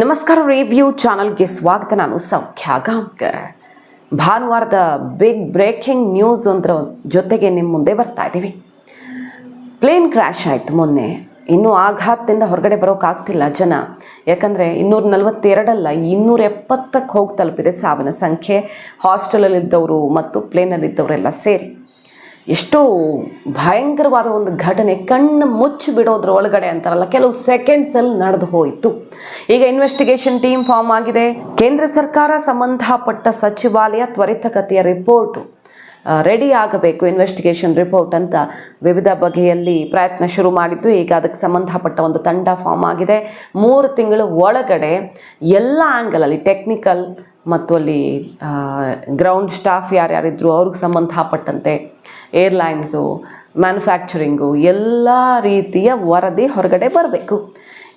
ನಮಸ್ಕಾರ ರಿವ್ಯೂ ಚಾನಲ್ಗೆ ಸ್ವಾಗತ. ನಾನು ಸೌಖ್ಯ ಗಾಂಕರ್ ಭಾನುವಾರದ ಬಿಗ್ ಬ್ರೇಕಿಂಗ್ ನ್ಯೂಸ್ ಒಂದರ ಜೊತೆಗೆ ನಿಮ್ಮ ಮುಂದೆ ಬರ್ತಾ ಇದ್ದೀವಿ. ಪ್ಲೇನ್ ಕ್ರ್ಯಾಶ್ ಆಯಿತು ಮೊನ್ನೆ. ಇನ್ನೂ ಆಘಾತದಿಂದ ಹೊರಗಡೆ ಬರೋಕ್ಕಾಗ್ತಿಲ್ಲ ಜನ. ಯಾಕಂದರೆ ಇನ್ನೂರ ನಲವತ್ತೆರಡಲ್ಲ ಇನ್ನೂರ ಎಪ್ಪತ್ತಕ್ಕೆ ಹೋಗಿ ತಲುಪಿದೆ ಸಾವಿನ ಸಂಖ್ಯೆ ಹಾಸ್ಟೆಲಲ್ಲಿದ್ದವರು ಮತ್ತು ಪ್ಲೇನಲ್ಲಿದ್ದವರೆಲ್ಲ ಸೇರಿ. ಎಷ್ಟು ಭಯಂಕರವಾದ ಒಂದು ಘಟನೆ ಕಣ್ಣು ಮುಚ್ಚಿ ಬಿಡೋದ್ರ ಒಳಗಡೆ ಅಂತಾರಲ್ಲ, ಕೆಲವು ಸೆಕೆಂಡ್ಸಲ್ಲಿ ನಡೆದು ಹೋಯಿತು. ಈಗ ಇನ್ವೆಸ್ಟಿಗೇಷನ್ ಟೀಮ್ ಫಾರ್ಮ್ ಆಗಿದೆ. ಕೇಂದ್ರ ಸರ್ಕಾರ ಸಂಬಂಧಪಟ್ಟ ಸಚಿವಾಲಯ ತ್ವರಿತಗತಿಯ ರಿಪೋರ್ಟು ರೆಡಿ ಆಗಬೇಕು ಇನ್ವೆಸ್ಟಿಗೇಷನ್ ರಿಪೋರ್ಟ್ ಅಂತ ವಿವಿಧ ಬಗೆಯಲ್ಲಿ ಪ್ರಯತ್ನ ಶುರು ಮಾಡಿದ್ದು. ಈಗ ಅದಕ್ಕೆ ಸಂಬಂಧಪಟ್ಟ ಒಂದು ತಂಡ ಫಾರ್ಮ್ ಆಗಿದೆ. ಮೂರು ತಿಂಗಳ ಒಳಗಡೆ ಎಲ್ಲ ಆ್ಯಂಗಲಲ್ಲಿ ಟೆಕ್ನಿಕಲ್ ಮತ್ತು ಅಲ್ಲಿ ಗ್ರೌಂಡ್ ಸ್ಟಾಫ್ ಯಾರ್ಯಾರಿದ್ರು ಅವ್ರಿಗೆ ಸಂಬಂಧಪಟ್ಟಂತೆ ಏರ್ಲೈನ್ಸು, ಮ್ಯಾನುಫ್ಯಾಕ್ಚರಿಂಗು ಎಲ್ಲ ರೀತಿಯ ವರದಿ ಹೊರಗಡೆ ಬರಬೇಕು.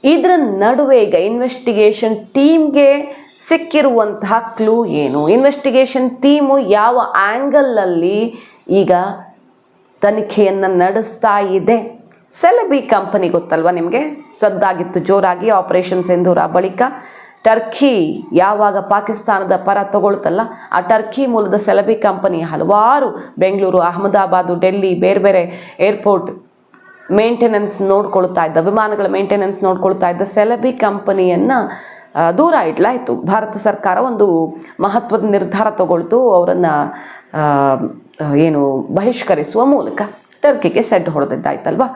ಇದರ ನಡುವೆ ಈಗ ಇನ್ವೆಸ್ಟಿಗೇಷನ್ ಟೀಮ್ಗೆ ಸಿಕ್ಕಿರುವಂತಹ ಕ್ಲೂ ಏನು? ಇನ್ವೆಸ್ಟಿಗೇಷನ್ ಟೀಮು ಯಾವ ಆ್ಯಂಗಲಲ್ಲಿ ಈಗ ತನಿಖೆಯನ್ನು ನಡೆಸ್ತಾ ಇದೆ? ಸೆಲೆಬಿ ಕಂಪನಿ ಗೊತ್ತಲ್ವ ನಿಮಗೆ? ಸದ್ದಾಗಿತ್ತು ಜೋರಾಗಿ ಆಪರೇಷನ್ ಸಿಂಧೂರ ಬಳಿಕ. ಟರ್ಕಿ ಯಾವಾಗ ಪಾಕಿಸ್ತಾನದ ಪರ ತಗೊಳ್ತಲ್ಲ, ಆ ಟರ್ಕಿ ಮೂಲದ ಸೆಲಬಿ ಕಂಪನಿ ಹಲವಾರು ಬೆಂಗಳೂರು, ಅಹಮದಾಬಾದು, ಡೆಲ್ಲಿ, ಬೇರೆ ಬೇರೆ ಏರ್ಪೋರ್ಟ್ ಮೇಂಟೆನೆನ್ಸ್ ನೋಡ್ಕೊಳ್ತಾ ಇದ್ದ, ವಿಮಾನಗಳ ಮೇಂಟೆನೆನ್ಸ್ ನೋಡ್ಕೊಳ್ತಾ ಇದ್ದ ಸೆಲೆಬಿ ಕಂಪನಿಯನ್ನು ದೂರ ಇಡಲಾಯಿತು. ಭಾರತ ಸರ್ಕಾರ ಒಂದು ಮಹತ್ವದ ನಿರ್ಧಾರ ತಗೊಳ್ತು, ಅವರನ್ನು ಏನು ಬಹಿಷ್ಕರಿಸುವ ಮೂಲಕ ಟರ್ಕಿಗೆ ಸೆಡ್ ಹೊಡೆದಿದ್ದಾಯ್ತಲ್ವಾ?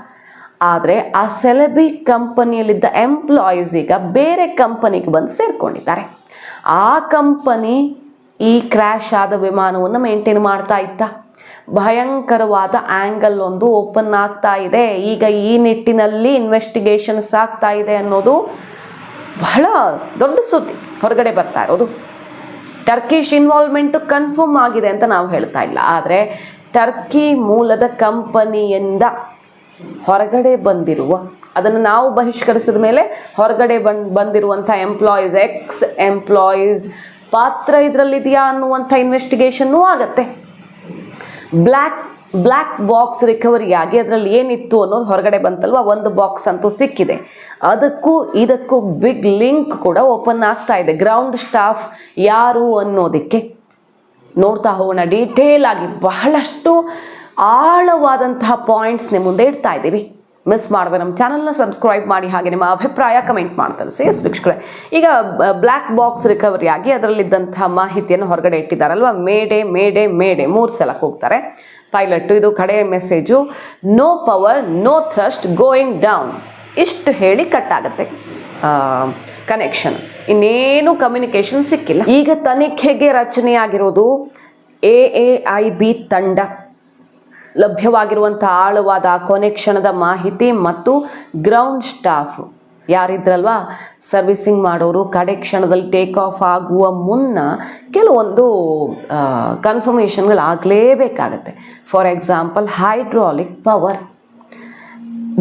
ಆದರೆ ಆ ಸೆಲೆಬಿ ಕಂಪನಿಯಲ್ಲಿದ್ದ ಎಂಪ್ಲಾಯೀಸ್ ಈಗ ಬೇರೆ ಕಂಪನಿಗೆ ಬಂದು ಸೇರಿಕೊಂಡಿದ್ದಾರೆ. ಆ ಕಂಪನಿ ಈ ಕ್ರ್ಯಾಶ್ ಆದ ವಿಮಾನವನ್ನು ಮೇಂಟೈನ್ ಮಾಡ್ತಾ ಇತ್ತ. ಭಯಂಕರವಾದ ಆ್ಯಂಗಲ್ ಒಂದು ಓಪನ್ ಆಗ್ತಾ ಇದೆ. ಈಗ ಈ ನಿಟ್ಟಿನಲ್ಲಿ ಇನ್ವೆಸ್ಟಿಗೇಷನ್ಸ್ ಆಗ್ತಾ ಇದೆ ಅನ್ನೋದು ಬಹಳ ದೊಡ್ಡ ಸುದ್ದಿ ಹೊರಗಡೆ ಬರ್ತಾ ಇರೋದು. ಟರ್ಕಿಶ್ ಇನ್ವಾಲ್ವ್ಮೆಂಟು ಕನ್ಫರ್ಮ್ ಆಗಿದೆ ಅಂತ ನಾವು ಹೇಳ್ತಾ ಇಲ್ಲ. ಆದರೆ ಟರ್ಕಿ ಮೂಲದ ಕಂಪನಿಯಿಂದ ಹೊರಗಡೆ ಬಂದಿರುವ, ಅದನ್ನು ನಾವು ಬಹಿಷ್ಕರಿಸಿದ ಮೇಲೆ ಹೊರಗಡೆ ಬಂದು, ಬಂದಿರುವಂಥ ಎಂಪ್ಲಾಯೀಸ್ ಎಕ್ಸ್ ಎಂಪ್ಲಾಯೀಸ್ ಪಾತ್ರ ಇದರಲ್ಲಿದೆಯಾ ಅನ್ನುವಂಥ ಇನ್ವೆಸ್ಟಿಗೇಷನ್ನೂ ಆಗತ್ತೆ. ಬ್ಲ್ಯಾಕ್ ಬ್ಲ್ಯಾಕ್ ಬಾಕ್ಸ್ ರಿಕವರಿ ಆಗಿ ಅದರಲ್ಲಿ ಏನಿತ್ತು ಅನ್ನೋದು ಹೊರಗಡೆ ಬಂತಲ್ವ? ಒಂದು ಬಾಕ್ಸ್ ಅಂತೂ ಸಿಕ್ಕಿದೆ. ಅದಕ್ಕೂ ಇದಕ್ಕೂ ಬಿಗ್ ಲಿಂಕ್ ಕೂಡ ಓಪನ್ ಆಗ್ತಾ ಇದೆ. ಗ್ರೌಂಡ್ ಸ್ಟಾಫ್ ಯಾರು ಅನ್ನೋದಕ್ಕೆ ನೋಡ್ತಾ ಹೋಗೋಣ. ಡೀಟೇಲ್ ಆಗಿ ಬಹಳಷ್ಟು ಆಳವಾದಂತಹ ಪಾಯಿಂಟ್ಸ್ ನಿಮ್ಮ ಮುಂದೆ ಇಡ್ತಾ ಇದ್ದೀವಿ. ಮಿಸ್ ಮಾಡಿದ್ರೆ ನಮ್ಮ ಚಾನಲ್ನ ಸಬ್ಸ್ಕ್ರೈಬ್ ಮಾಡಿ ಹಾಗೆ ನಿಮ್ಮ ಅಭಿಪ್ರಾಯ ಕಮೆಂಟ್ ಮಾಡ್ತಾರೆ ಸೇಸ್ ವೀಕ್ಷಕರೇ. ಈಗ ಬ್ಲ್ಯಾಕ್ ಬಾಕ್ಸ್ ರಿಕವರಿ ಆಗಿ ಅದರಲ್ಲಿದ್ದಂತಹ ಮಾಹಿತಿಯನ್ನು ಹೊರಗಡೆ ಇಟ್ಟಿದ್ದಾರಲ್ವ? ಮೇಡೆ ಮೇಡೆ ಮೇಡೆ. ಮೂರು ಸಲ ಹೋಗ್ತಾರೆ. ಪೈಲಟ್ಟು ಇದು ಕಡೆಯ message no power no thrust going down ಇಷ್ಟು ಹೇಳಿ ಕಟ್ ಆಗುತ್ತೆ. ಕನೆಕ್ಷನ್ ಇನ್ನೇನು ಕಮ್ಯುನಿಕೇಷನ್ ಸಿಕ್ಕಿಲ್ಲ. ಈಗ ತನಿಖೆಗೆ ರಚನೆಯಾಗಿರೋದು ಎ ಎ ಐ ಬಿ ತಂಡ. ಲಭ್ಯವಾಗಿರುವಂಥ ಆಳವಾದ ಕೊನೆ ಕ್ಷಣದ ಮಾಹಿತಿ ಮತ್ತು ಗ್ರೌಂಡ್ ಸ್ಟಾಫ್ ಯಾರಿದ್ರಲ್ವಾ? ಸರ್ವಿಸಿಂಗ್ ಮಾಡೋರು, ಕಡೆ ಕ್ಷಣದಲ್ಲಿ ಟೇಕ್ ಆಫ್ ಆಗುವ ಮುನ್ನ ಕೆಲವೊಂದು ಕನ್ಫರ್ಮೇಷನ್ಗಳಾಗಲೇಬೇಕಾಗತ್ತೆ ಫಾರ್ ಎಕ್ಸಾಂಪಲ್ ಹೈಡ್ರಾಲಿಕ್ ಪವರ್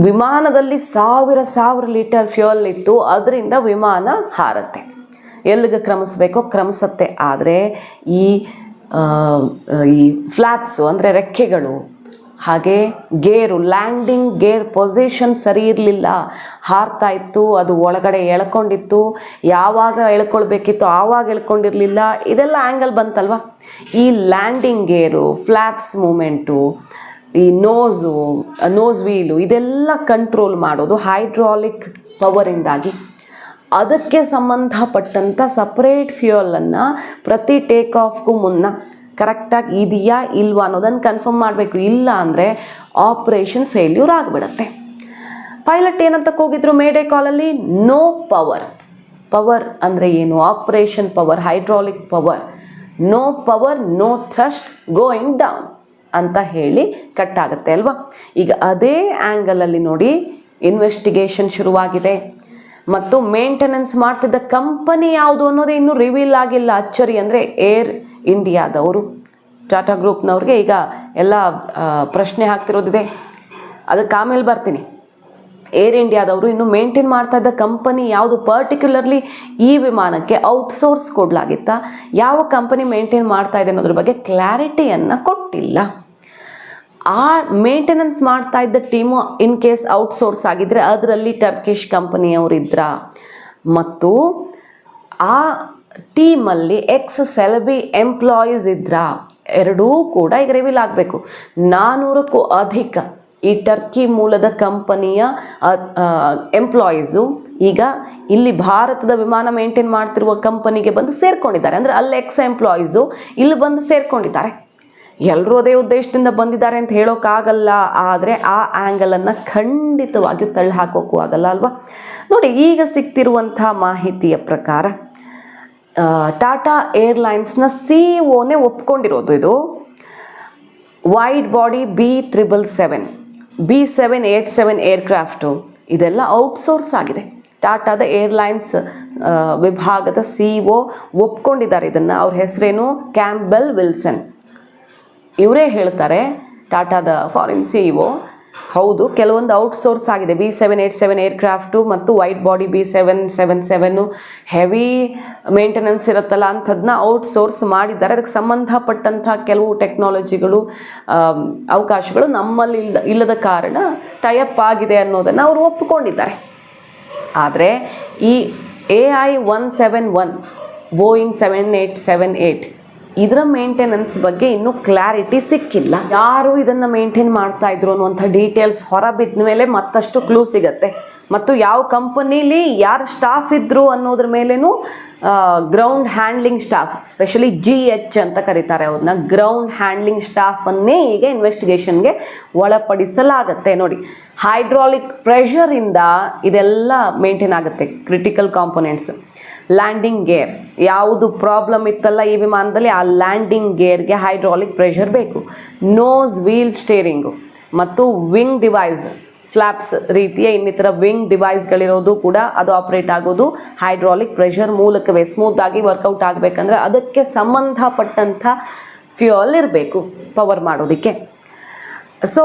ವಿಮಾನದಲ್ಲಿ ಸಾವಿರ ಸಾವಿರ ಲೀಟರ್ ಫ್ಯೂಯಲ್ ಇತ್ತು, ಅದರಿಂದ ವಿಮಾನ ಹಾರತ್ತೆ. ಎಲ್ಲಿಗೆ ಕ್ರಮಿಸ್ಬೇಕೋ, ಕ್ರಮಿಸತ್ತೆ. ಆದರೆ ಈ ಈ ಫ್ಲ್ಯಾಪ್ಸು ಅಂದರೆ ರೆಕ್ಕೆಗಳು ಹಾಗೆ ಗೇರು ಲ್ಯಾಂಡಿಂಗ್ ಗೇರ್ ಪೊಸಿಷನ್ ಸರಿ ಇರಲಿಲ್ಲ. ಹಾರ್ತಾ ಇತ್ತು, ಅದು ಒಳಗಡೆ ಎಳ್ಕೊಂಡಿತ್ತು. ಯಾವಾಗ ಎಳ್ಕೊಳ್ಬೇಕಿತ್ತು, ಆವಾಗ ಎಳ್ಕೊಂಡಿರಲಿಲ್ಲ. ಇದೆಲ್ಲ ಆ್ಯಂಗಲ್ ಬಂತಲ್ವ? ಈ ಲ್ಯಾಂಡಿಂಗ್ ಗೇರು ಫ್ಲ್ಯಾಪ್ಸ್ ಮೂಮೆಂಟು ಈ ನೋಸು ನೋಸ್ ವೀಲು ಇದೆಲ್ಲ ಕಂಟ್ರೋಲ್ ಮಾಡೋದು ಹೈಡ್ರಾಲಿಕ್ ಪವರಿಂದಾಗಿ ಅದಕ್ಕೆ ಸಂಬಂಧಪಟ್ಟಂಥ ಸಪ್ರೇಟ್ ಫ್ಯೂಯಲನ್ನು ಪ್ರತಿ ಟೇಕ್ ಆಫ್ಗೂ ಮುನ್ನ ಕರೆಕ್ಟಾಗಿ ಇದೆಯಾ ಇಲ್ವಾ ಅನ್ನೋದನ್ನು ಕನ್ಫರ್ಮ್ ಮಾಡಬೇಕು. ಇಲ್ಲ ಅಂದರೆ ಆಪ್ರೇಷನ್ ಫೇಲ್ಯೂರ್ ಆಗಿಬಿಡತ್ತೆ. ಪೈಲಟ್ ಏನಂತ ಹೋಗಿದ್ರು ಮೇಡೆ ಕಾಲಲ್ಲಿ ನೋ ಪವರ್ ಪವರ್ ಅಂದರೆ ಏನು? Operation power hydraulic power no power no thrust going down ಅಂತ ಹೇಳಿ ಕಟ್ ಆಗುತ್ತೆ ಅಲ್ವಾ? ಈಗ ಅದೇ ಆ್ಯಂಗಲಲ್ಲಿ ನೋಡಿ ಇನ್ವೆಸ್ಟಿಗೇಷನ್ ಶುರುವಾಗಿದೆ. ಮತ್ತು ಮೇಂಟೆನೆನ್ಸ್ ಮಾಡ್ತಿದ್ದ ಕಂಪನಿ ಯಾವುದು ಅನ್ನೋದೇ ಇನ್ನೂ ರಿವೀಲ್ ಆಗಿಲ್ಲ. ಅಚ್ಚರಿ ಅಂದರೆ ಏರ್ ಇಂಡಿಯಾದವರು. ಟಾಟಾ ಗ್ರೂಪ್ನವ್ರಿಗೆ ಈಗ ಎಲ್ಲ ಪ್ರಶ್ನೆ ಹಾಕ್ತಿರೋದಿದೆ. ಅದಕ್ಕೆ ಆಮೇಲೆ ಬರ್ತೀನಿ. ಏರ್ ಇಂಡಿಯಾದವರು ಇನ್ನು ಮೇಂಟೈನ್ ಮಾಡ್ತಾ ಇದ್ದ ಕಂಪನಿ ಯಾವುದು ಪರ್ಟಿಕ್ಯುಲರ್ಲಿ ಈ ವಿಮಾನಕ್ಕೆ ಔಟ್ಸೋರ್ಸ್ ಕೊಡಲಾಗಿತ್ತಾ? ಯಾವ ಕಂಪನಿ ಮೇಂಟೈನ್ ಮಾಡ್ತಾ ಇದೆ ಅನ್ನೋದ್ರ ಬಗ್ಗೆ ಕ್ಲಾರಿಟಿಯನ್ನು ಕೊಟ್ಟಿಲ್ಲ. ಆ ಮೇಂಟೆನೆನ್ಸ್ ಮಾಡ್ತಾ ಇದ್ದ ಟೀಮು ಇನ್ ಕೇಸ್ ಔಟ್ಸೋರ್ಸ್ ಆಗಿದ್ದರೆ ಅದರಲ್ಲಿ ಟರ್ಕಿಶ್ ಕಂಪನಿಯವರಿದ್ದರ ಮತ್ತು ಆ ಟೀಮಲ್ಲಿ ಎಕ್ಸ್ ಸೆಲೆಬಿ ಎಂಪ್ಲಾಯೀಸ್ ಇದ್ರ, ಎರಡೂ ಕೂಡ ಈಗ ರಿವೀಲ್ ಆಗಬೇಕು. ನಾನ್ನೂರಕ್ಕೂ ಅಧಿಕ ಈ ಟರ್ಕಿ ಮೂಲದ ಕಂಪನಿಯ ಎಂಪ್ಲಾಯೀಸು ಈಗ ಇಲ್ಲಿ ಭಾರತದ ವಿಮಾನ ಮೇಂಟೈನ್ ಮಾಡ್ತಿರುವ ಕಂಪನಿಗೆ ಬಂದು ಸೇರ್ಕೊಂಡಿದ್ದಾರೆ. ಅಂದರೆ ಅಲ್ಲಿ ಎಕ್ಸ್ ಎಂಪ್ಲಾಯೀಸು ಇಲ್ಲಿ ಬಂದು ಸೇರ್ಕೊಂಡಿದ್ದಾರೆ. ಎಲ್ಲರೂ ಅದೇ ಉದ್ದೇಶದಿಂದ ಬಂದಿದ್ದಾರೆ ಅಂತ ಹೇಳೋಕ್ಕಾಗಲ್ಲ ಆದರೆ ಆ ಆ್ಯಂಗಲನ್ನು ಖಂಡಿತವಾಗಿಯೂ ತಳ್ಳಿ ಹಾಕೋಕ್ಕೂ ಆಗಲ್ಲ ಅಲ್ವಾ? ನೋಡಿ, ಈಗ ಸಿಗ್ತಿರುವಂಥ ಮಾಹಿತಿಯ ಪ್ರಕಾರ ಟಾಟಾ ಏರ್ಲೈನ್ಸ್ನ ಸಿ ಒನೇ ಒಪ್ಕೊಂಡಿರೋದು ಇದು. Wide body B triple seven B seven eight seven aircraft ಇದೆಲ್ಲ ಔಟ್ಸೋರ್ಸ್ ಆಗಿದೆ. ಟಾಟಾದ ಏರ್ಲೈನ್ಸ್ ವಿಭಾಗದ ಸಿ ಒ ಒಪ್ಕೊಂಡಿದ್ದಾರೆ ಇದನ್ನು. ಅವ್ರ ಹೆಸರೇನು? ಕ್ಯಾಂಬೆಲ್ ವಿಲ್ಸನ್ ಇವರೇ ಹೇಳ್ತಾರೆ ಟಾಟಾದ ಫಾರಿನ್ ಸಿ ಒ ಹೌದು, ಕೆಲವೊಂದು ಔಟ್ಸೋರ್ಸ್ ಆಗಿದೆ. B seven eight seven aircraft ಮತ್ತು white body B seven seven seven heavy maintenance ಇರುತ್ತಲ್ಲ ಅಂಥದ್ದನ್ನ ಔಟ್ಸೋರ್ಸ್ ಮಾಡಿದ್ದಾರೆ. ಅದಕ್ಕೆ ಸಂಬಂಧಪಟ್ಟಂಥ ಕೆಲವು ಟೆಕ್ನಾಲಜಿಗಳು ಅವಕಾಶಗಳು ನಮ್ಮಲ್ಲಿ ಇಲ್ಲದ ಇಲ್ಲದ ಕಾರಣ ಟೈಅಪ್ ಆಗಿದೆ ಅನ್ನೋದನ್ನು ಅವರು ಒಪ್ಪಿಕೊಂಡಿದ್ದಾರೆ. ಆದರೆ ಈ A I one seven one Boeing seven eight seven eight ಇದರ ಮೇಂಟೆನೆನ್ಸ್ ಬಗ್ಗೆ ಇನ್ನೂ ಕ್ಲಾರಿಟಿ ಸಿಕ್ಕಿಲ್ಲ. ಯಾರು ಇದನ್ನು ಮೇಂಟೈನ್ ಮಾಡ್ತಾ ಇದ್ರು ಅನ್ನುವಂಥ ಡೀಟೇಲ್ಸ್ ಹೊರಬಿದ್ದ ಮೇಲೆ ಮತ್ತಷ್ಟು ಕ್ಲೂ ಸಿಗತ್ತೆ. ಮತ್ತು ಯಾವ ಕಂಪನಿಲಿ ಯಾರು ಸ್ಟಾಫ್ ಇದ್ರು ಅನ್ನೋದ್ರ ಮೇಲೇನು ground handling staff specially G H ಅಂತ ಕರೀತಾರೆ ಅವ್ರನ್ನ ಗ್ರೌಂಡ್ ಹ್ಯಾಂಡ್ಲಿಂಗ್ ಸ್ಟಾಫನ್ನೇ ಈಗ ಇನ್ವೆಸ್ಟಿಗೇಷನ್ಗೆ ಒಳಪಡಿಸಲಾಗತ್ತೆ. ನೋಡಿ ಹೈಡ್ರಾಲಿಕ್ ಪ್ರೆಷರಿಂದ ಇದೆಲ್ಲ ಮೇಂಟೈನ್ ಆಗುತ್ತೆ ಕ್ರಿಟಿಕಲ್ ಕಾಂಪೊನೆಂಟ್ಸ್ ಲ್ಯಾಂಡಿಂಗ್ ಗೇರ್ ಯಾವುದು ಪ್ರಾಬ್ಲಮ್ ಇತ್ತಲ್ಲ ಈ ವಿಮಾನದಲ್ಲಿ, ಆ ಲ್ಯಾಂಡಿಂಗ್ ಗೇರ್ಗೆ ಹೈಡ್ರಾಲಿಕ್ ಪ್ರೆಷರ್ ಬೇಕು. ನೋಸ್ ವೀಲ್ ಸ್ಟೇರಿಂಗು ಮತ್ತು ವಿಂಗ್ ಡಿವೈಸ್ ಫ್ಲಾಪ್ಸ್ ರೀತಿಯ ಇನ್ನಿತರ ವಿಂಗ್ ಡಿವೈಸ್ಗಳಿರೋದು ಕೂಡ ಅದು ಆಪ್ರೇಟ್ ಆಗೋದು. ಹೈಡ್ರಾಲಿಕ್ ಪ್ರೆಷರ್ ಮೂಲಕವೇ ಸ್ಮೂತಾಗಿ ವರ್ಕೌಟ್ ಆಗಬೇಕಂದ್ರೆ ಅದಕ್ಕೆ ಸಂಬಂಧಪಟ್ಟಂಥ ಫ್ಯೂಯಲ್ ಇರಬೇಕು ಪವರ್ ಮಾಡೋದಕ್ಕೆ. ಸೊ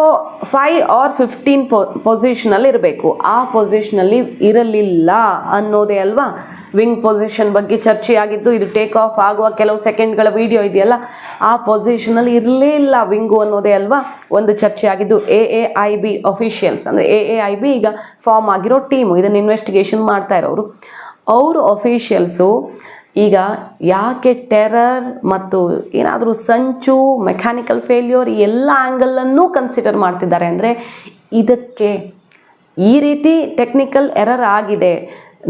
ಫೈ ಆರ್ ಫಿಫ್ಟೀನ್ ಪೊ ಪೊಸಿಷನಲ್ಲಿ ಇರಬೇಕು. ಆ ಪೊಸಿಷನಲ್ಲಿ ಇರಲಿಲ್ಲ ಅನ್ನೋದೇ ಅಲ್ವಾ? ವಿಂಗ್ ಪೊಸಿಷನ್ ಬಗ್ಗೆ ಚರ್ಚೆಯಾಗಿದ್ದು, ಇದು ಟೇಕ್ ಆಫ್ ಆಗುವ ಕೆಲವು ಸೆಕೆಂಡ್ಗಳ ವಿಡಿಯೋ ಇದೆಯಲ್ಲ, ಆ ಪೊಸಿಷನಲ್ಲಿ ಇರಲೇ ಇಲ್ಲ ವಿಂಗು ಅನ್ನೋದೇ ಅಲ್ವಾ? ಒಂದು ಚರ್ಚೆ ಆಗಿದ್ದು A A I B officials ಅಂದರೆ ಎ ಎ ಐ ಬಿ ಈಗ ಫಾರ್ಮ್ ಆಗಿರೋ ಟೀಮು ಇದನ್ನು ಇನ್ವೆಸ್ಟಿಗೇಷನ್ ಮಾಡ್ತಾ ಇರೋರು ಅವರು ಅಫಿಷಿಯಲ್ಸು ಈಗ ಯಾಕೆ ಟೆರರ್ ಮತ್ತು ಏನಾದರೂ ಸಂಚು ಮೆಕ್ಯಾನಿಕಲ್ ಫೇಲ್ಯೂರ್ ಎಲ್ಲ ಆ್ಯಂಗಲನ್ನು ಕನ್ಸಿಡರ್ ಮಾಡ್ತಿದ್ದಾರೆ ಅಂದರೆ ಇದಕ್ಕೆ ಈ ರೀತಿ ಟೆಕ್ನಿಕಲ್ ಎರರ್ ಆಗಿದೆ.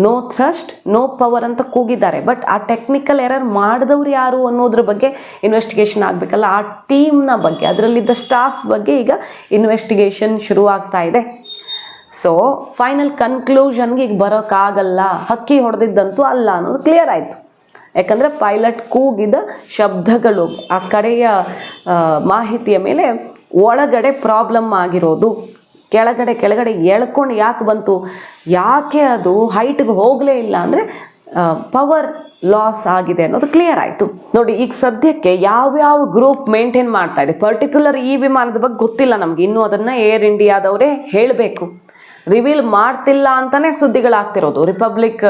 ನೋ ಥ್ರಸ್ಟ್ ನೋ ಪವರ್ ಅಂತ ಕೂಗಿದ್ದಾರೆ. ಬಟ್ ಆ ಟೆಕ್ನಿಕಲ್ ಎರರ್ ಮಾಡಿದವ್ರು ಯಾರು ಅನ್ನೋದ್ರ ಬಗ್ಗೆ ಇನ್ವೆಸ್ಟಿಗೇಷನ್ ಆಗಬೇಕಲ್ಲ. ಆ ಟೀಮ್ನ ಬಗ್ಗೆ, ಅದರಲ್ಲಿದ್ದ ಸ್ಟಾಫ್ ಬಗ್ಗೆ ಈಗ ಇನ್ವೆಸ್ಟಿಗೇಷನ್ ಶುರುವಾಗ್ತಾ ಇದೆ. ಸೊ ಫೈನಲ್ ಕನ್ಕ್ಲೂಷನ್ಗೆ ಈಗ ಬರೋಕ್ಕಾಗಲ್ಲ ಹಕ್ಕಿ ಹೊಡೆದಿದ್ದಂತೂ ಅಲ್ಲ ಅನ್ನೋದು ಕ್ಲಿಯರ್ ಆಯಿತು. ಯಾಕಂದರೆ ಪೈಲಟ್ ಕೂಗಿದ ಶಬ್ದಗಳು, ಆ ಕಡೆಯ ಮಾಹಿತಿಯ ಮೇಲೆ ಒಳಗಡೆ ಪ್ರಾಬ್ಲಮ್ ಆಗಿರೋದು. ಕೆಳಗಡೆ ಕೆಳಗಡೆ ಎಳ್ಕೊಂಡು ಯಾಕೆ ಬಂತು? ಯಾಕೆ ಅದು ಹೈಟ್ಗೆ ಹೋಗಲೇ ಇಲ್ಲ ಅಂದರೆ ಪವರ್ ಲಾಸ್ ಆಗಿದೆ ಅನ್ನೋದು ಕ್ಲಿಯರ್ ಆಯಿತು. ನೋಡಿ, ಈಗ ಸದ್ಯಕ್ಕೆ ಯಾವ್ಯಾವ ಗ್ರೂಪ್ ಮೇಂಟೈನ್ ಮಾಡ್ತಾ ಇದೆ? ಪರ್ಟಿಕ್ಯುಲರ್ ಈ ವಿಮಾನದ ಬಗ್ಗೆ ಗೊತ್ತಿಲ್ಲ ನಮಗೆ. ಇನ್ನೂ ಅದನ್ನು ಏರ್ ಇಂಡಿಯಾದವರೇ ಹೇಳಬೇಕು. ರಿವೀಲ್ ಮಾಡ್ತಿಲ್ಲ ಅಂತಲೇ ಸುದ್ದಿಗಳಾಗ್ತಿರೋದು. ರಿಪಬ್ಲಿಕ್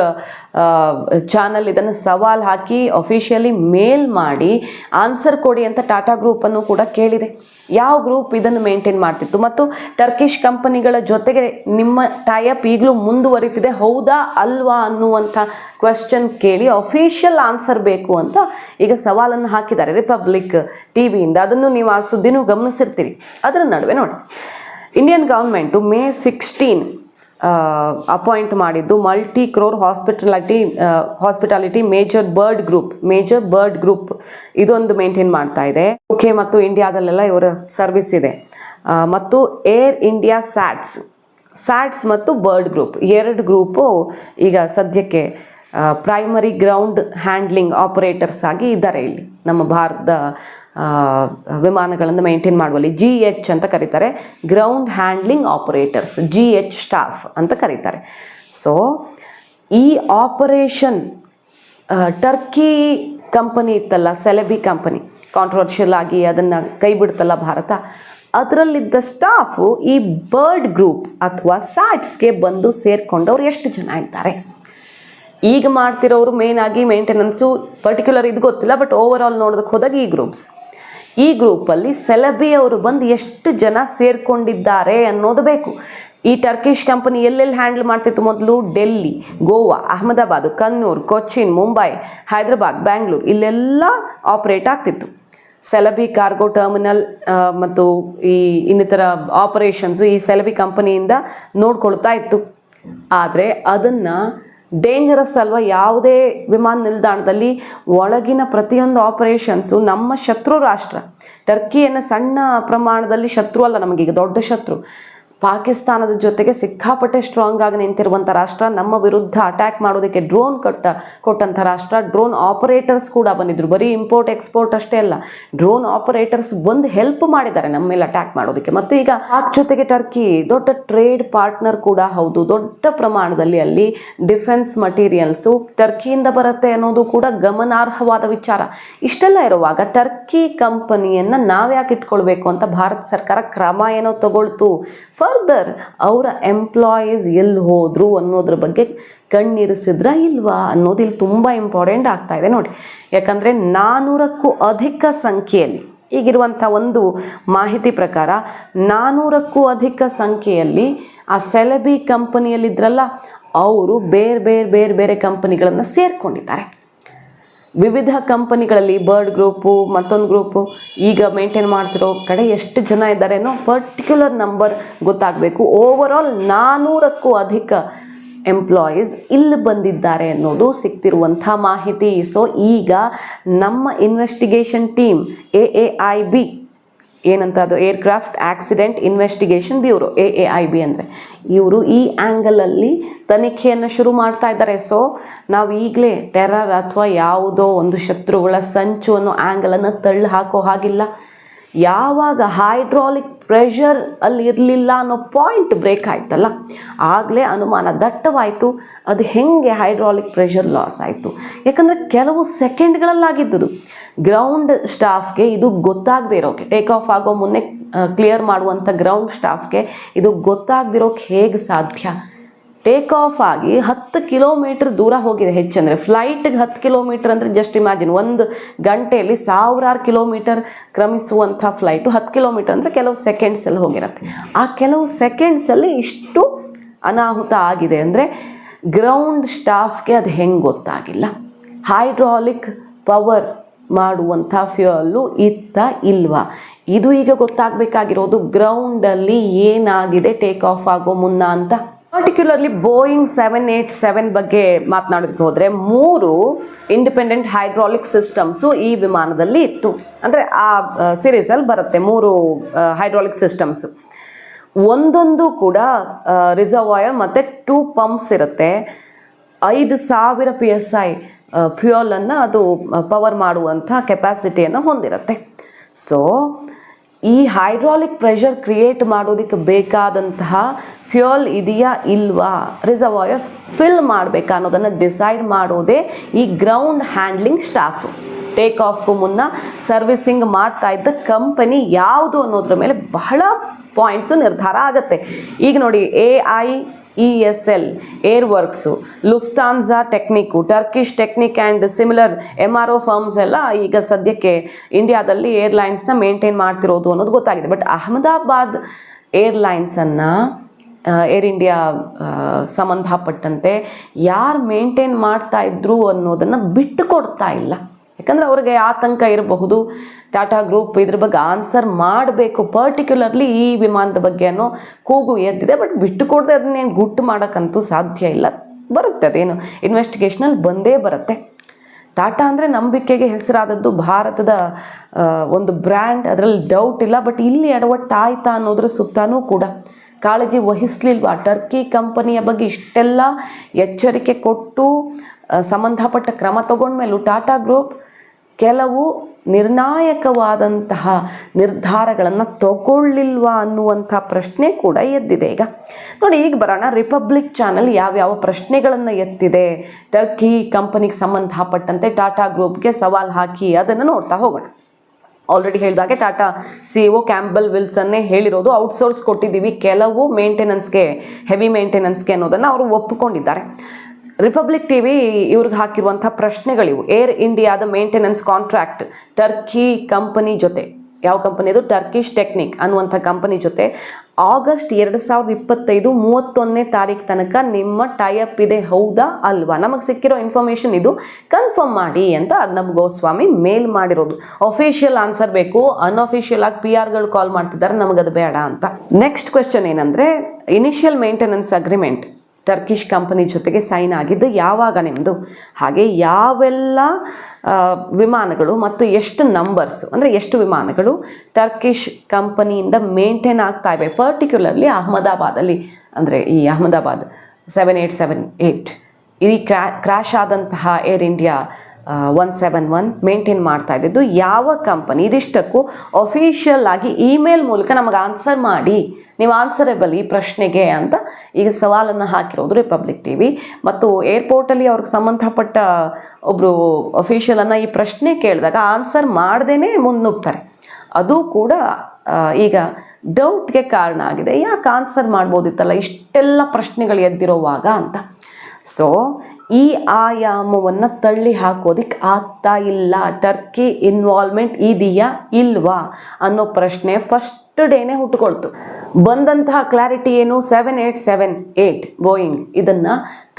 ಚಾನಲ್ ಇದನ್ನು ಸವಾಲ್ ಹಾಕಿ ಅಫಿಷಿಯಲಿ ಮೇಲ್ ಮಾಡಿ ಆನ್ಸರ್ ಕೊಡಿ ಅಂತ ಟಾಟಾ ಗ್ರೂಪನ್ನು ಕೂಡ ಕೇಳಿದೆ. ಯಾವ ಗ್ರೂಪ್ ಇದನ್ನು ಮೇಂಟೈನ್ ಮಾಡ್ತಿತ್ತು? ಮತ್ತು ಟರ್ಕಿಶ್ ಕಂಪನಿಗಳ ಜೊತೆಗೆ ನಿಮ್ಮ ಟೈಅಪ್ ಈಗಲೂ ಮುಂದುವರಿತಿದೆ, ಹೌದಾ ಅಲ್ವಾ ಅನ್ನುವಂಥ ಕ್ವೆಶ್ಚನ್ ಕೇಳಿ ಅಫಿಷಿಯಲ್ ಆನ್ಸರ್ ಬೇಕು ಅಂತ ಈಗ ಸವಾಲನ್ನು ಹಾಕಿದ್ದಾರೆ ರಿಪಬ್ಲಿಕ್ ಟಿ ವಿಯಿಂದ ಅದನ್ನು ನೀವು ಆ ಸುದ್ದಿನೂ ಗಮನಿಸಿರ್ತೀರಿ. ಅದರ ನಡುವೆ ನೋಡಿ. Indian government May sixteen appoint ಮಾಡಿದ್ದು multi crore hospitality hospitality major Bird Group major Bird Group ಇದೊಂದು ಮೇಂಟೈನ್ ಮಾಡ್ತಾ ಇದೆ. ಓಕೆ ಮತ್ತು ಇಂಡಿಯಾದಲ್ಲೆಲ್ಲ ಇವರ ಸರ್ವಿಸ್ ಇದೆ. ಮತ್ತು ಏರ್ ಇಂಡಿಯಾ ಸ್ಯಾಟ್ಸ್ ಸ್ಯಾಟ್ಸ್ ಮತ್ತು ಬರ್ಡ್ ಗ್ರೂಪ್ ಎರಡು ಗ್ರೂಪು ಈಗ ಸದ್ಯಕ್ಕೆ ಪ್ರೈಮರಿ ಗ್ರೌಂಡ್ ಹ್ಯಾಂಡ್ಲಿಂಗ್ ಆಪರೇಟರ್ಸ್ ಆಗಿ ಇದ್ದಾರೆ ಇಲ್ಲಿ ನಮ್ಮ ಭಾರತದ ವಿಮಾನಗಳನ್ನು ಮೇಂಟೈನ್ ಮಾಡುವಲ್ಲಿ ಜಿ ಎಚ್ ಅಂತ ಕರೀತಾರೆ. Ground handling operators G H staff ಅಂತ ಕರೀತಾರೆ. ಸೊ ಈ ಆಪರೇಷನ್ ಟರ್ಕಿ ಕಂಪನಿ ಇತ್ತಲ್ಲ ಸೆಲೆಬಿ ಕಂಪನಿ ಕಾಂಟ್ರವರ್ಷಿಯಲ್ ಆಗಿ ಅದನ್ನು ಕೈ ಬಿಡ್ತಲ್ಲ ಭಾರತ. ಅದರಲ್ಲಿದ್ದ ಸ್ಟಾಫು ಈ ಬರ್ಡ್ ಗ್ರೂಪ್ ಅಥವಾ ಸ್ಯಾಟ್ಸ್ಗೆ ಬಂದು ಸೇರಿಕೊಂಡವ್ರು ಎಷ್ಟು ಜನ ಇದ್ದಾರೆ? ಈಗ ಮಾಡ್ತಿರೋರು ಮೇನ್ ಆಗಿ ಮೇಂಟೆನೆನ್ಸು ಪರ್ಟಿಕ್ಯುಲರ್ ಇದು ಗೊತ್ತಿಲ್ಲ ಬಟ್ ಓವರ್ ಆಲ್ ನೋಡೋದಕ್ಕೆ ಹೋದಾಗ ಈ ಗ್ರೂಪ್ಸ್ ಈ ಗ್ರೂಪಲ್ಲಿ ಸೆಲಬಿ ಅವರು ಬಂದು ಎಷ್ಟು ಜನ ಸೇರ್ಕೊಂಡಿದ್ದಾರೆ ಅನ್ನೋದು ಬೇಕು. ಈ ಟರ್ಕಿಶ್ ಕಂಪನಿ ಎಲ್ಲೆಲ್ಲಿ ಹ್ಯಾಂಡಲ್ ಮಾಡ್ತಿತ್ತು ಮೊದಲು? ಡೆಲ್ಲಿ, ಗೋವಾ, ಅಹಮದಾಬಾದ್ ಕನ್ನೂರ್ ಕೊಚ್ಚಿನ್, ಮುಂಬೈ, ಹೈದರಾಬಾದ್, ಬ್ಯಾಂಗ್ಳೂರು ಇಲ್ಲೆಲ್ಲ ಆಪರೇಟ್ ಆಗ್ತಿತ್ತು. ಸೆಲಬಿ ಕಾರ್ಗೋ ಟರ್ಮಿನಲ್ ಮತ್ತು ಈ ಇನ್ನಿತರ ಆಪರೇಷನ್ಸು ಈ ಸೆಲಬಿ ಕಂಪನಿಯಿಂದ ನೋಡ್ಕೊಳ್ತಾ ಇತ್ತು. ಆದರೆ ಅದನ್ನು ಡೇಂಜರಸ್ ಅಲ್ವಾ? ಯಾವುದೇ ವಿಮಾನ ನಿಲ್ದಾಣದಲ್ಲಿ ಒಳಗಿನ ಪ್ರತಿಯೊಂದು ಆಪರೇಷನ್ಸು ನಮ್ಮ ಶತ್ರು ರಾಷ್ಟ್ರ. ಟರ್ಕಿಯನ್ನು ಸಣ್ಣ ಪ್ರಮಾಣದಲ್ಲಿ ಶತ್ರು ಅಲ್ಲ ನಮಗೀಗ, ದೊಡ್ಡ ಶತ್ರು. ಪಾಕಿಸ್ತಾನದ ಜೊತೆಗೆ ಸಿಕ್ಕಾಪಟ್ಟೆ ಸ್ಟ್ರಾಂಗ್ ಆಗಿ ನಿಂತಿರುವಂಥ ರಾಷ್ಟ್ರ, ನಮ್ಮ ವಿರುದ್ಧ ಅಟ್ಯಾಕ್ ಮಾಡೋದಕ್ಕೆ ಡ್ರೋನ್ ಕೊಟ್ಟ, ಕೊಟ್ಟಂಥ ರಾಷ್ಟ್ರ ಡ್ರೋನ್ ಆಪರೇಟರ್ಸ್ ಕೂಡ ಬಂದಿದ್ರು. ಬರೀ ಇಂಪೋರ್ಟ್ ಎಕ್ಸ್ಪೋರ್ಟ್ ಅಷ್ಟೇ ಅಲ್ಲ ಡ್ರೋನ್ ಆಪರೇಟರ್ಸ್ ಬಂದು ಹೆಲ್ಪ್ ಮಾಡಿದ್ದಾರೆ ನಮ್ಮ ಮೇಲೆ ಅಟ್ಯಾಕ್ ಮಾಡೋದಕ್ಕೆ. ಮತ್ತು ಈಗ ಆ ಜೊತೆಗೆ ಟರ್ಕಿ ದೊಡ್ಡ ಟ್ರೇಡ್ ಪಾರ್ಟ್ನರ್ ಕೂಡ ಹೌದು. ದೊಡ್ಡ ಪ್ರಮಾಣದಲ್ಲಿ ಅಲ್ಲಿ ಡಿಫೆನ್ಸ್ ಮಟೀರಿಯಲ್ಸು ಟರ್ಕಿಯಿಂದ ಬರುತ್ತೆ ಅನ್ನೋದು ಕೂಡ ಗಮನಾರ್ಹವಾದ ವಿಚಾರ. ಇಷ್ಟೆಲ್ಲ ಇರುವಾಗ ಟರ್ಕಿ ಕಂಪನಿಯನ್ನು ನಾವ್ಯಾಕೆ ಇಟ್ಕೊಳ್ಬೇಕು ಅಂತ ಭಾರತ ಸರ್ಕಾರ ಕ್ರಮ ಏನೋ ತಗೊಳ್ತು. ಫರ್ದರ್ ಅವರ ಎಂಪ್ಲಾಯೀಸ್ ಎಲ್ಲಿ ಹೋದರು ಅನ್ನೋದ್ರ ಬಗ್ಗೆ ಕಣ್ಣಿರಿಸಿದ್ರ ಇಲ್ವಾ ಅನ್ನೋದು ಇಲ್ಲಿ ತುಂಬ ಇಂಪಾರ್ಟೆಂಟ್ ಆಗ್ತಾ ಇದೆ ನೋಡಿ. ಯಾಕಂದರೆ ನಾನ್ನೂರಕ್ಕೂ ಅಧಿಕ ಸಂಖ್ಯೆಯಲ್ಲಿ, ಈಗಿರುವಂಥ ಒಂದು ಮಾಹಿತಿ ಪ್ರಕಾರ ನಾನ್ನೂರಕ್ಕೂ ಅಧಿಕ ಸಂಖ್ಯೆಯಲ್ಲಿ ಆ ಸೆಲೆಬಿ ಕಂಪನಿಯಲ್ಲಿದ್ರಲ್ಲ ಅವರು ಬೇರೆ ಬೇರೆ ಬೇರೆ ಬೇರೆ ಕಂಪನಿಗಳನ್ನು ಸೇರಿಕೊಂಡಿದ್ದಾರೆ. ವಿವಿಧ ಕಂಪನಿಗಳಲ್ಲಿ ಬರ್ಡ್ ಗ್ರೂಪು ಮತ್ತೊಂದು ಗ್ರೂಪು ಈಗ ಮೇಂಟೈನ್ ಮಾಡ್ತಿರೋ ಕಡೆ ಎಷ್ಟು ಜನ ಇದ್ದಾರೆನೋ ಪರ್ಟಿಕ್ಯುಲರ್ ನಂಬರ್ ಗೊತ್ತಾಗಬೇಕು. ಓವರ್ ಆಲ್ ನಾನ್ನೂರಕ್ಕೂ ಅಧಿಕ ಎಂಪ್ಲಾಯೀಸ್ ಇಲ್ಲಿ ಬಂದಿದ್ದಾರೆ ಅನ್ನೋದು ಸಿಗ್ತಿರುವಂಥ ಮಾಹಿತಿ. ಸೊ ಈಗ ನಮ್ಮ investigation team A A I B ಏನಂತ ಅದು aircraft accident investigation bureau A A I B ಅಂದರೆ. ಇವರು ಈ ಆ್ಯಂಗಲಲ್ಲಿ ತನಿಖೆಯನ್ನು ಶುರು ಮಾಡ್ತಾ ಇದ್ದಾರೆ. ಸೊ ನಾವು ಈಗಲೇ ಟೆರರ್ ಅಥವಾ ಯಾವುದೋ ಒಂದು ಶತ್ರುಗಳ ಸಂಚು ಅನ್ನೋ ಆ್ಯಂಗಲನ್ನು ತಳ್ಳಿ ಹಾಕೋ ಹಾಗಿಲ್ಲ. ಯಾವಾಗ ಹೈಡ್ರಾಲಿಕ್ ಪ್ರೆಷರ್ ಅಲ್ಲಿ ಇರಲಿಲ್ಲ ಅನ್ನೋ ಪಾಯಿಂಟ್ ಬ್ರೇಕ್ ಆಯ್ತಲ್ಲ? ಆಗಲೇ ಅನುಮಾನ ದಟ್ಟವಾಯಿತು. ಅದು ಹೆಂಗೆ ಹೈಡ್ರಾಲಿಕ್ ಪ್ರೆಷರ್ ಲಾಸ್ ಆಯಿತು? ಯಾಕಂದರೆ ಕೆಲವು ಸೆಕೆಂಡ್ಗಳಲ್ಲಾಗಿದ್ದುದು ಗ್ರೌಂಡ್ ಸ್ಟಾಫ್ಗೆ ಇದು ಗೊತ್ತಾಗದೇ ಇರೋಕೆ ಟೇಕ್ ಆಫ್ ಆಗೋ ಮುನ್ನೆ ಕ್ಲಿಯರ್ ಮಾಡುವಂಥ ಗ್ರೌಂಡ್ ಸ್ಟಾಫ್ಗೆ ಇದು ಗೊತ್ತಾಗದಿರೋಕೆ ಹೇಗೆ ಸಾಧ್ಯ? ಟೇಕ್ ಆಫ್ ಆಗಿ ಹತ್ತು ಕಿಲೋಮೀಟ್ರ್ ದೂರ ಹೋಗಿದೆ ಹೆಚ್ಚಂದರೆ ಫ್ಲೈಟ್ಗೆ ಹತ್ತು ಕಿಲೋಮೀಟ್ರ್ ಅಂದರೆ ಜಸ್ಟ್ ಇಮ್ಯಾಜಿನ್ ಒಂದು ಗಂಟೆಯಲ್ಲಿ ಸಾವಿರಾರು ಕಿಲೋಮೀಟರ್ ಕ್ರಮಿಸುವಂಥ ಫ್ಲೈಟು ಹತ್ತು ಕಿಲೋಮೀಟರ್ ಅಂದರೆ ಕೆಲವು ಸೆಕೆಂಡ್ಸಲ್ಲಿ ಹೋಗಿರುತ್ತೆ. ಆ ಕೆಲವು ಸೆಕೆಂಡ್ಸಲ್ಲಿ ಇಷ್ಟು ಅನಾಹುತ ಆಗಿದೆ ಅಂದರೆ ಗ್ರೌಂಡ್ ಸ್ಟಾಫ್ಗೆ ಅದು ಹೆಂಗೆ ಗೊತ್ತಾಗಿಲ್ಲ. ಹೈಡ್ರಾಲಿಕ್ ಪವರ್ ಮಾಡುವಂಥ ಫ್ಯೂಯಲ್ಲು ಇತ್ತ ಇಲ್ವಾ? ಇದು ಈಗ ಗೊತ್ತಾಗಬೇಕಾಗಿರೋದು ಗ್ರೌಂಡಲ್ಲಿ ಏನಾಗಿದೆ ಟೇಕ್ ಆಫ್ ಆಗೋ ಮುನ್ನ ಅಂತ. Particularly Boeing seven eight seven ಬಗ್ಗೆ ಮಾತನಾಡೋದಕ್ಕೆ ಹೋದರೆ ಮೂರು ಇಂಡಿಪೆಂಡೆಂಟ್ ಹೈಡ್ರಾಲಿಕ್ ಸಿಸ್ಟಮ್ಸು ಈ ವಿಮಾನದಲ್ಲಿ ಇತ್ತು. ಅಂದರೆ ಆ ಸೀರೀಸಲ್ಲಿ ಬರುತ್ತೆ ಮೂರು ಹೈಡ್ರಾಲಿಕ್ ಸಿಸ್ಟಮ್ಸು ಒಂದೊಂದು ಕೂಡ ರಿಸರ್ವಾಯರ್ ಮತ್ತು ಟೂ ಪಂಪ್ಸ್ ಇರುತ್ತೆ. ಐದು ಸಾವಿರ ಪಿ ಎಸ್ ಐ ಫ್ಯೂಯಲನ್ನು ಅದು ಪವರ್ ಮಾಡುವಂಥ ಕೆಪಾಸಿಟಿಯನ್ನು ಹೊಂದಿರುತ್ತೆ. ಸೊ ಈ ಹೈಡ್ರಾಲಿಕ್ ಪ್ರೆಷರ್ ಕ್ರಿಯೇಟ್ ಮಾಡೋದಕ್ಕೆ ಬೇಕಾದಂತಹ ಫ್ಯೂಯಲ್ ಇದೆಯಾ ಇಲ್ವಾ ರಿಸರ್ವಾಯರ್ ಫಿಲ್ ಮಾಡಬೇಕಾ ಅನ್ನೋದನ್ನು ಡಿಸೈಡ್ ಮಾಡೋದೇ ಈ ಗ್ರೌಂಡ್ ಹ್ಯಾಂಡ್ಲಿಂಗ್ ಸ್ಟಾಫ್. ಟೇಕ್ ಆಫ್ಗೂ ಮುನ್ನ ಸರ್ವಿಸಿಂಗ್ ಮಾಡ್ತಾ ಇದ್ದ ಕಂಪನಿ ಯಾವುದು ಅನ್ನೋದ್ರ ಮೇಲೆ ಬಹಳ ಪಾಯಿಂಟ್ಸು ನಿರ್ಧಾರ ಆಗುತ್ತೆ. ಈಗ ನೋಡಿ A I E S L air works Lufthansa Technik Turkish Technic and similar M R O firms ಎಲ್ಲ ಈಗ ಸದ್ಯಕ್ಕೆ ಇಂಡಿಯಾದಲ್ಲಿ ಏರ್ಲೈನ್ಸ್ನ ಮೇಂಟೈನ್ ಮಾಡ್ತಿರೋದು ಅನ್ನೋದು ಗೊತ್ತಾಗಿದೆ. ಬಟ್ ಅಹಮದಾಬಾದ್ ಏರ್ಲೈನ್ಸನ್ನು ಏರ್ ಇಂಡಿಯಾ ಸಂಬಂಧಪಟ್ಟಂತೆ ಯಾರು ಮೇಂಟೈನ್ ಮಾಡ್ತಾ ಇದ್ರು ಅನ್ನೋದನ್ನು ಬಿಟ್ಟು ಕೊಡ್ತಾ ಇಲ್ಲ. ಯಾಕಂದರೆ ಅವ್ರಿಗೆ ಆತಂಕ ಇರಬಹುದು. ಟಾಟಾ ಗ್ರೂಪ್ ಇದ್ರ ಬಗ್ಗೆ ಆನ್ಸರ್ ಮಾಡಬೇಕು ಪರ್ಟಿಕ್ಯುಲರ್ಲಿ ಈ ವಿಮಾನದ ಬಗ್ಗೆ ಅನ್ನೋ ಕೂಗು ಎದ್ದಿದೆ. ಬಟ್ ಬಿಟ್ಟು ಕೊಡದೆ ಗುಟ್ಟು ಮಾಡೋಕ್ಕಂತೂ ಸಾಧ್ಯ ಇಲ್ಲ. ಬರುತ್ತೆ ಅದೇನು. ಇನ್ವೆಸ್ಟಿಗೇಷನಲ್ಲಿ ಬಂದೇ ಬರುತ್ತೆ. ಟಾಟಾ ಅಂದರೆ ನಂಬಿಕೆಗೆ ಹೆಸರಾದದ್ದು ಭಾರತದ ಒಂದು ಬ್ರ್ಯಾಂಡ್ ಅದರಲ್ಲಿ ಡೌಟ್ ಇಲ್ಲ. ಬಟ್ ಇಲ್ಲಿ ಎಡವಟ್ಟಾಯ್ತಾ ಅನ್ನೋದ್ರ ಸುತ್ತಾನೂ ಕೂಡ. ಕಾಳಜಿ ವಹಿಸ್ಲಿಲ್ವಾ? ಟರ್ಕಿ ಕಂಪನಿಯ ಬಗ್ಗೆ ಇಷ್ಟೆಲ್ಲ ಎಚ್ಚರಿಕೆ ಕೊಟ್ಟು ಸಂಬಂಧಪಟ್ಟ ಕ್ರಮ ತಗೊಂಡ್ಮೇಲೂ ಟಾಟಾ ಗ್ರೂಪ್ ಕೆಲವು ನಿರ್ಣಾಯಕವಾದಂತಹ ನಿರ್ಧಾರಗಳನ್ನು ತಗೊಳ್ಳಿಲ್ವಾ ಅನ್ನುವಂಥ ಪ್ರಶ್ನೆ ಕೂಡ ಎದ್ದಿದೆ ಈಗ. ನೋಡಿ, ಈಗ ಬರೋಣ. ರಿಪಬ್ಲಿಕ್ ಚಾನಲ್ ಯಾವ್ಯಾವ ಪ್ರಶ್ನೆಗಳನ್ನು ಎತ್ತಿದೆ? ಟರ್ಕಿ ಕಂಪನಿಗೆ ಸಂಬಂಧಪಟ್ಟಂತೆ ಟಾಟಾ ಗ್ರೂಪ್ಗೆ ಸವಾಲು ಹಾಕಿ ಅದನ್ನು ನೋಡ್ತಾ ಹೋಗೋಣ. ಆಲ್ರೆಡಿ ಹೇಳಿದಾಗೆ ಟಾಟಾ ಸಿ ಒ ಕ್ಯಾಂಬಲ್ ವಿಲ್ಸನ್ನೇ ಹೇಳಿರೋದು ಔಟ್ಸೋರ್ಸ್ ಕೊಟ್ಟಿದ್ದೀವಿ. ಕೆಲವು ಮೇಂಟೆನೆನ್ಸ್ಗೆ ಹೆವಿ ಮೇಂಟೆನೆನ್ಸ್ಗೆ ಅನ್ನೋದನ್ನು ಅವರು ಒಪ್ಪಿಕೊಂಡಿದ್ದಾರೆ. ರಿಪಬ್ಲಿಕ್ ಟಿ ವಿ ಇವ್ರಿಗೆ ಹಾಕಿರುವಂಥ ಪ್ರಶ್ನೆಗಳಿವು. ಏರ್ ಇಂಡಿಯಾದ ಮೇಂಟೆನೆನ್ಸ್ ಕಾಂಟ್ರಾಕ್ಟ್ ಟರ್ಕಿ ಕಂಪನಿ ಜೊತೆ. ಯಾವ ಕಂಪನಿ ಅದು? ಟರ್ಕಿಶ್ ಟೆಕ್ನಿಕ್ ಅನ್ನುವಂಥ ಕಂಪನಿ ಜೊತೆ. ಆಗಸ್ಟ್ ಎರಡು ಸಾವಿರದ ಇಪ್ಪತ್ತೈದು ಮೂವತ್ತೊಂದನೇ ತಾರೀಕು ತನಕ ನಿಮ್ಮ ಟೈಅಪ್ ಇದೆ ಹೌದಾ ಅಲ್ವಾ? ನಮಗೆ ಸಿಕ್ಕಿರೋ ಇನ್ಫಾರ್ಮೇಷನ್ ಇದು. ಕನ್ಫರ್ಮ್ ಮಾಡಿ ಅಂತ ಅರ್ನಬ್ ಗೋಸ್ವಾಮಿ ಮೇಲ್ ಮಾಡಿರೋದು. ಅಫಿಷಿಯಲ್ ಆನ್ಸರ್ ಬೇಕು. ಅನ್ಅಫಿಷಿಯಲ್ ಆಗಿ ಪಿ ಆರ್ಗಳು ಕಾಲ್ ಮಾಡ್ತಿದ್ದಾರೆ. ನಮಗದು ಬೇಡ ಅಂತ. ನೆಕ್ಸ್ಟ್ ಕ್ವೆಶನ್ ಏನಂದರೆ initial maintenance agreement Turkish company ಜೊತೆಗೆ ಸೈನ್ ಆಗಿದ್ದು ಯಾವಾಗ ನಿಮ್ಮದು ಹಾಗೆ ಯಾವೆಲ್ಲ ವಿಮಾನಗಳು ಮತ್ತು ಎಷ್ಟು ನಂಬರ್ಸ್ ಅಂದರೆ ಎಷ್ಟು ವಿಮಾನಗಳು ಟರ್ಕಿಶ್ ಕಂಪನಿಯಿಂದ ಮೇಂಟೈನ್ ಆಗ್ತಾ ಇವೆ? ಪರ್ಟಿಕ್ಯುಲರ್ಲಿ ಅಹಮದಾಬಾದಲ್ಲಿ, ಅಂದರೆ ಈ Ahmedabad seven eight seven eight ಈ ಕ್ರ್ಯಾ ಕ್ರ್ಯಾಶ್ ಆದಂತಹ Air India one seven one maintain ಮಾಡ್ತಾ ಇದ್ದಿದ್ದು. ಯಾವ ಕಂಪನಿ ಇದಿಷ್ಟಕ್ಕೂ ಅಫಿಷಿಯಲ್ ಆಗಿ ಇಮೇಲ್ ಮೂಲಕ ನಮಗೆ ಆನ್ಸರ್ ಮಾಡಿ. ನೀವು ಆನ್ಸರೇಬಲ್ ಈ ಪ್ರಶ್ನೆಗೆ ಅಂತ ಈಗ ಸವಾಲನ್ನು ಹಾಕಿರೋದು ರಿಪಬ್ಲಿಕ್ ಟಿ ವಿ ಮತ್ತು ಏರ್ಪೋರ್ಟಲ್ಲಿ ಅವ್ರಿಗೆ ಸಂಬಂಧಪಟ್ಟ ಒಬ್ಬರು ಅಫಿಷಿಯಲನ್ನು ಈ ಪ್ರಶ್ನೆ ಕೇಳಿದಾಗ ಆನ್ಸರ್ ಮಾಡ್ದೇ ಮುನ್ನುಗ್ತಾರೆ. ಅದು ಕೂಡ ಈಗ ಡೌಟ್ಗೆ ಕಾರಣ ಆಗಿದೆ. ಯಾಕೆ ಆನ್ಸರ್ ಮಾಡ್ಬೋದಿತ್ತಲ್ಲ? ಇಷ್ಟೆಲ್ಲ ಪ್ರಶ್ನೆಗಳು ಎದ್ದಿರೋವಾಗ ಅಂತ. ಸೊ ಈ ಆಯಾಮವನ್ನು ತಳ್ಳಿ ಹಾಕೋದಿಕ್ಕೆ ಆಗ್ತಾ ಇಲ್ಲ. ಟರ್ಕಿ ಇನ್ವಾಲ್ವ್ಮೆಂಟ್ ಇದೆಯಾ ಇಲ್ವಾ ಅನ್ನೋ ಪ್ರಶ್ನೆ ಫಸ್ಟ್ ಡೇನೆ ಹುಟ್ಟುಕೊಳ್ತು ಬಂದಂತಹ ಕ್ಲಾರಿಟಿ ಏನು? Seven eight seven eight Boeing ಇದನ್ನು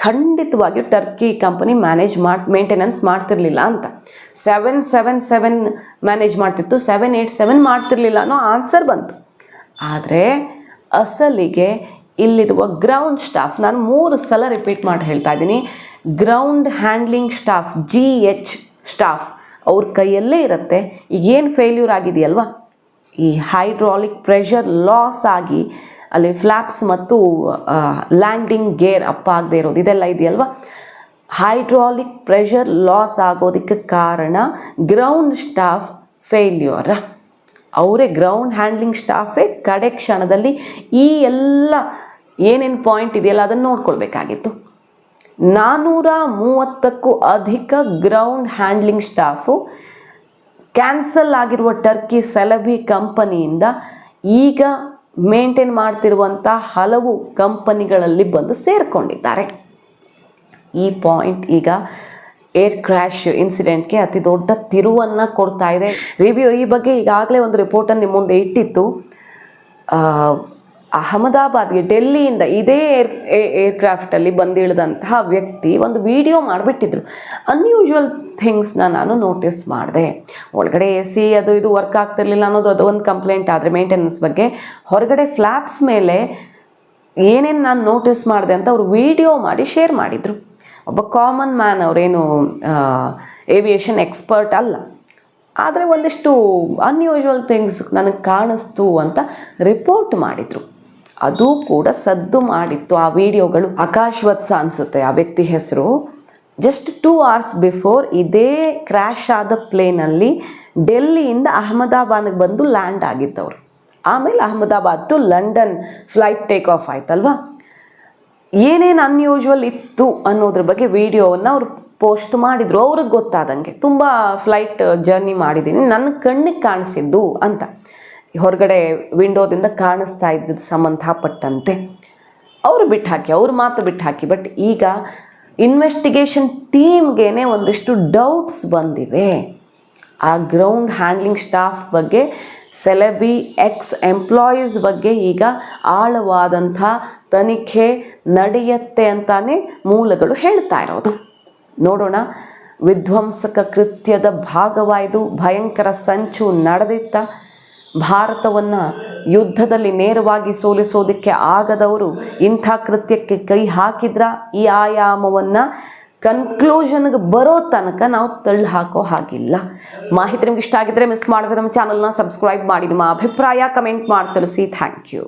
ಖಂಡಿತವಾಗಿಯೂ ಟರ್ಕಿ ಕಂಪನಿ ಮ್ಯಾನೇಜ್ ಮಾಡಿ ಮೇಂಟೆನೆನ್ಸ್ ಮಾಡ್ತಿರ್ಲಿಲ್ಲ ಅಂತ. ಸೆವೆನ್ ಸೆವೆನ್ ಸೆವೆನ್ ಮ್ಯಾನೇಜ್ ಮಾಡ್ತಿತ್ತು. ಸೆವೆನ್ ಏಯ್ಟ್ ಸೆವೆನ್ ಮಾಡ್ತಿರ್ಲಿಲ್ಲ ಅನ್ನೋ ಆನ್ಸರ್ ಬಂತು. ಆದರೆ ಅಸಲಿಗೆ ಇಲ್ಲಿರುವ ಗ್ರೌಂಡ್ ಸ್ಟಾಫ್ ನಾನು ಮೂರು ಸಲ ರಿಪೀಟ್ ಮಾಡಿ ಹೇಳ್ತಾ ಇದ್ದೀನಿ. Ground handling staff G H staff ಅವ್ರ ಕೈಯಲ್ಲೇ ಇರುತ್ತೆ. ಈಗೇನು ಫೇಲ್ಯೂರ್ ಆಗಿದೆಯಲ್ವಾ? ಈ ಹೈಡ್ರಾಲಿಕ್ ಪ್ರೆಷರ್ ಲಾಸ್ ಆಗಿ ಅಲ್ಲಿ ಫ್ಲಾಪ್ಸ್ ಮತ್ತು ಲ್ಯಾಂಡಿಂಗ್ ಗೇರ್ ಅಪ್ ಆಗದೆ ಇರೋದು. ಇದೆಲ್ಲ ಇದೆಯಲ್ವಾ? ಹೈಡ್ರಾಲಿಕ್ ಪ್ರೆಷರ್ ಲಾಸ್ ಆಗೋದಕ್ಕೆ ಕಾರಣ ಗ್ರೌಂಡ್ ಸ್ಟಾಫ್ ಫೇಲ್ಯೂರ ಅವರೇ ಗ್ರೌಂಡ್ ಹ್ಯಾಂಡ್ಲಿಂಗ್ ಸ್ಟಾಫೇ ಕಡೆ ಕ್ಷಣದಲ್ಲಿ ಈ ಎಲ್ಲ ಏನೇನು ಪಾಯಿಂಟ್ ಇದೆಯಲ್ಲ ಅದನ್ನು ನೋಡ್ಕೊಳ್ಬೇಕಾಗಿತ್ತು. ನಾನ್ನೂರ ಮೂವತ್ತಕ್ಕೂ ಅಧಿಕ ಗ್ರೌಂಡ್ ಹ್ಯಾಂಡ್ಲಿಂಗ್ ಸ್ಟಾಫು ಕ್ಯಾನ್ಸಲ್ ಆಗಿರುವ ಟರ್ಕಿ ಸೆಲಬಿ ಕಂಪನಿಯಿಂದ ಈಗ ಮೇಂಟೈನ್ ಮಾಡ್ತಿರುವಂಥ ಹಲವು ಕಂಪನಿಗಳಲ್ಲಿ ಬಂದು ಸೇರಿಕೊಂಡಿದ್ದಾರೆ. ಈ ಪಾಯಿಂಟ್ ಈಗ ಏರ್ ಕ್ರ್ಯಾಶ್ ಇನ್ಸಿಡೆಂಟ್ಗೆ ಅತಿ ದೊಡ್ಡ ತಿರುವನ್ನು ಕೊಡ್ತಾ ಇದೆ. ರಿವ್ಯೂ ಈ ಬಗ್ಗೆ ಈಗಾಗಲೇ ಒಂದು ರಿಪೋರ್ಟನ್ನು ನಿಮ್ಮ ಮುಂದೆ ಇಟ್ಟಿತ್ತು. ಅಹಮದಾಬಾದ್ಗೆ, ಡೆಲ್ಲಿಯಿಂದ ಇದೇ ಏರ್ ಏರ್ಕ್ರಾಫ್ಟಲ್ಲಿ ಬಂದಿಳಿದಂತಹ ವ್ಯಕ್ತಿ ಒಂದು ವಿಡಿಯೋ ಮಾಡಿಬಿಟ್ಟಿದ್ರು. ಅನ್ಯೂಶುವಲ್ ಥಿಂಗ್ಸ್ನ ನಾನು ನೋಟಿಸ್ ಮಾಡಿದೆ. ಒಳಗಡೆ ಎ ಸಿ ಅದು ಇದು ವರ್ಕ್ ಆಗ್ತಿರ್ಲಿಲ್ಲ ಅನ್ನೋದು ಅದು ಒಂದು ಕಂಪ್ಲೇಂಟ್ ಆದರೆ ಮೇಂಟೆನೆನ್ಸ್ ಬಗ್ಗೆ. ಹೊರಗಡೆ ಫ್ಲ್ಯಾಪ್ಸ್ ಮೇಲೆ ಏನೇನು ನಾನು ನೋಟಿಸ್ ಮಾಡಿದೆ ಅಂತ ಅವರು ವಿಡಿಯೋ ಮಾಡಿ ಶೇರ್ ಮಾಡಿದರು. ಒಬ್ಬ ಕಾಮನ್ ಮ್ಯಾನ್ ಅವರೇನು ಏವಿಯೇಷನ್ ಎಕ್ಸ್ಪರ್ಟ್ ಅಲ್ಲ. ಆದರೆ ಒಂದಿಷ್ಟು ಅನ್ಯೂಶುವಲ್ ಥಿಂಗ್ಸ್ ನನಗೆ ಕಾಣಿಸ್ತು ಅಂತ ರಿಪೋರ್ಟ್ ಮಾಡಿದರು. ಅದು ಕೂಡ ಸದ್ದು ಮಾಡಿತ್ತು. ಆ ವಿಡಿಯೋಗಳು ಆಕಾಶ್ ವತ್ಸ ಅನಿಸುತ್ತೆ ಆ ವ್ಯಕ್ತಿ ಹೆಸರು. ಜಸ್ಟ್ ಟೂ ಅವರ್ಸ್ ಬಿಫೋರ್ ಇದೇ ಕ್ರ್ಯಾಶ್ ಆದ ಪ್ಲೇನಲ್ಲಿ ಡೆಲ್ಲಿಯಿಂದ ಅಹಮದಾಬಾದ್ಗೆ ಬಂದು ಲ್ಯಾಂಡ್ ಆಗಿದ್ದವರು. ಆಮೇಲೆ Ahmedabad to London flight take off ಆಯ್ತಲ್ವಾ? ಏನೇನು ಅನ್ಯೂಶುವಲ್ ಇತ್ತು ಅನ್ನೋದ್ರ ಬಗ್ಗೆ ವಿಡಿಯೋವನ್ನು ಅವ್ರು ಪೋಸ್ಟ್ ಮಾಡಿದರು. ಅವ್ರಿಗೆ ಗೊತ್ತಾದಂಗೆ. ತುಂಬ ಫ್ಲೈಟ್ ಜರ್ನಿ ಮಾಡಿದ್ದೀನಿ. ನನ್ನ ಕಣ್ಣಿಗೆ ಕಾಣಿಸಿದ್ದು ಅಂತ. ಹೊರಗಡೆ ವಿಂಡೋದಿಂದ ಕಾಣಿಸ್ತಾ ಇದ್ದದ್ದು ಸಂಬಂಧಪಟ್ಟಂತೆ. ಅವರು ಬಿಟ್ಟು ಹಾಕಿ ಅವ್ರ ಮಾತು ಬಿಟ್ಟು ಹಾಕಿ ಬಟ್ ಈಗ ಇನ್ವೆಸ್ಟಿಗೇಷನ್ ಟೀಮ್ಗೇನೆ ಒಂದಿಷ್ಟು ಡೌಟ್ಸ್ ಬಂದಿವೆ. ಆ ಗ್ರೌಂಡ್ ಹ್ಯಾಂಡ್ಲಿಂಗ್ ಸ್ಟಾಫ್ ಬಗ್ಗೆ ಸೆಲೆಬಿ ಎಕ್ಸ್ ಎಂಪ್ಲಾಯೀಸ್ ಬಗ್ಗೆ ಈಗ ಆಳವಾದಂಥ ತನಿಖೆ ನಡೆಯುತ್ತೆ ಅಂತಾನೆ ಮೂಲಗಳು ಹೇಳ್ತಾ ಇರೋದು. ನೋಡೋಣ, ವಿಧ್ವಂಸಕ ಕೃತ್ಯದ ಭಾಗವಾಯ್ದು, ಭಯಂಕರ ಸಂಚು ನಡೆದಿತ್ತ ಭಾರತವನ್ನು ಯುದ್ಧದಲ್ಲಿ ನೇರವಾಗಿ ಸೋಲಿಸೋದಕ್ಕೆ ಆಗದವರು ಇಂಥ ಕೃತ್ಯಕ್ಕೆ ಕೈ ಹಾಕಿದ್ರ ಈ ಆಯಾಮವನ್ನು ಕನ್ಕ್ಲೂಷನ್ಗೆ ಬರೋ ತನಕ ನಾವು ತಳ್ಳಿ ಹಾಕೋ ಹಾಗಿಲ್ಲ. ಮಾಹಿತಿ ನಿಮ್ಗೆ ಇಷ್ಟ ಆಗಿದ್ರೆ ಮಿಸ್ ಮಾಡಿದ್ರೆ ನಮ್ಮ ಚಾನಲ್ನ ಸಬ್ಸ್ಕ್ರೈಬ್ ಮಾಡಿ. ನಿಮ್ಮ ಅಭಿಪ್ರಾಯ ಕಮೆಂಟ್ ಮಾಡಿ ತಿಳಿಸಿ. Thank you